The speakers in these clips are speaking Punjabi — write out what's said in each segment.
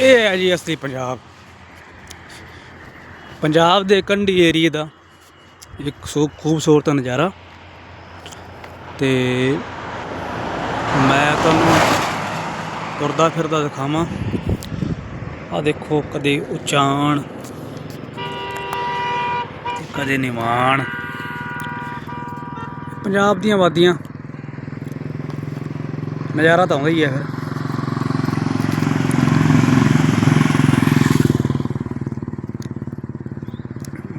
ਇਹ ਹੈ ਜੀ ਅਸਲੀ ਪੰਜਾਬ। ਪੰਜਾਬ ਦੇ ਕੰਢੀ ਏਰੀਏ ਦਾ ਇੱਕ ਸੋ, ਖੂਬਸੂਰਤ ਨਜ਼ਾਰਾ। ਤੇ ਮੈਂ ਤੁਹਾਨੂੰ ਤੁਰਦਾ ਫਿਰਦਾ ਦਿਖਾਵਾਂ। ਆ ਦੇਖੋ ਕਦੇ ਉਚਾਣ, ਕਦੇ ਨਿਮਾਣ ਪੰਜਾਬ ਦੀਆਂ ਵਾਦੀਆਂ। ਨਜ਼ਾਰਾ ਤਾਂ ਆਉਂਦਾ ਹੀ ਹੈ ਫਿਰ।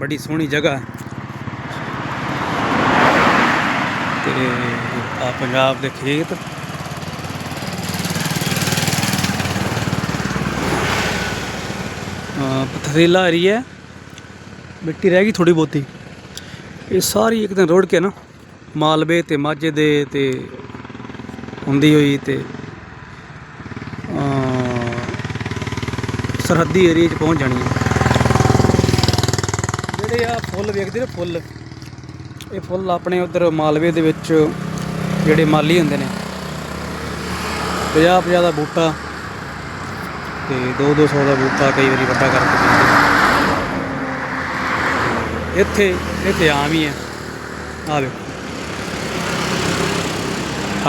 ਬੜੀ ਸੋਹਣੀ ਜਗ੍ਹਾ। ਹੈ ਤੇ ਆ ਪੰਜਾਬ ਦੇ ਖੇਤ। ਅਹ ਪਥਰੀਲਾ ਏਰੀਆ ਮਿੱਟੀ ਰਹਿ ਗਈ ਥੋੜੀ ਬਹੁਤੀ। ਇਹ ਸਾਰੀ ਇੱਕ ਦਿਨ ਰੋੜ ਕੇ ਨਾ ਮਾਲਵੇ ਤੇ ਮਾਝੇ ਦੇ ਤੇ ਹੁੰਦੀ ਹੋਈ ਤੇ ਸਰਹੱਦੀ ਏਰੀਆ 'ਚ ਪਹੁੰਚ ਜਾਣੀ ਹੈ। ਜਿਹੜੇ ਆ ਫੁੱਲ ਵੇਖਦੇ ਨੇ ਫੁੱਲ। ਇਹ ਫੁੱਲ ਆਪਣੇ ਉਧਰ ਮਾਲਵੇ ਦੇ ਵਿੱਚ ਜਿਹੜੇ ਮਾਲੀ ਹੁੰਦੇ ਨੇ। 50 50 ਦਾ ਬੂਟਾ ਤੇ 2 200 ਦਾ ਬੂਟਾ ਕਈ ਵਾਰੀ ਵੱਡਾ ਕਰਕੇ ਦਿੰਦੇ ਨੇ ਇੱਥੇ ਇੱਥੇ ਆਮ ਹੀ ਹੈ। ਆ ਵੇਖੋ।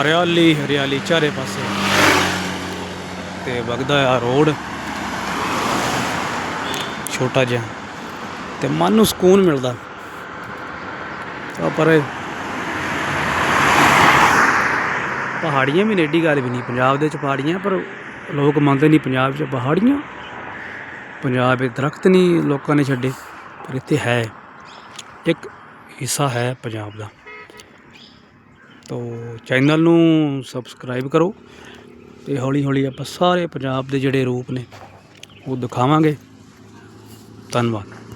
ਹਰਿਆਲੀ ਹਰਿਆਲੀ ਚਾਰੇ ਪਾਸੇ। ਤੇ ਵਗਦਾ ਆ ਰੋਡ। ਛੋਟਾ ਜਿਹਾ। ਤੇ ਮਨ ਨੂੰ ਸਕੂਨ ਮਿਲਦਾ। ਆ ਪਰ ਪਹਾੜੀਆਂ ਵੀ ਨੇਡੀ ਗੱਲ ਵੀ ਨਹੀਂ। ਪੰਜਾਬ ਦੇ ਵਿੱਚ ਪਹਾੜੀਆਂ, ਪਰ ਲੋਕ ਮੰਨਦੇ ਨਹੀਂ ਪੰਜਾਬ 'ਚ ਪਹਾੜੀਆਂ। ਪੰਜਾਬ ਵਿੱਚ ਦਰਖਤ ਨਹੀਂ ਲੋਕਾਂ ਨੇ ਛੱਡੇ, ਪਰ ਇੱਥੇ ਹੈ। ਇੱਕ ਹਿੱਸਾ ਹੈ ਪੰਜਾਬ ਦਾ। ਤੋ ਚੈਨਲ ਨੂੰ ਸਬਸਕ੍ਰਾਈਬ ਕਰੋ ਤੇ ਹੌਲੀ ਹੌਲੀ ਆਪਾਂ ਸਾਰੇ ਪੰਜਾਬ ਦੇ ਜਿਹੜੇ ਰੂਪ ਨੇ, ਉਹ ਦਿਖਾਵਾਂਗੇ। ਧੰਨਵਾਦ।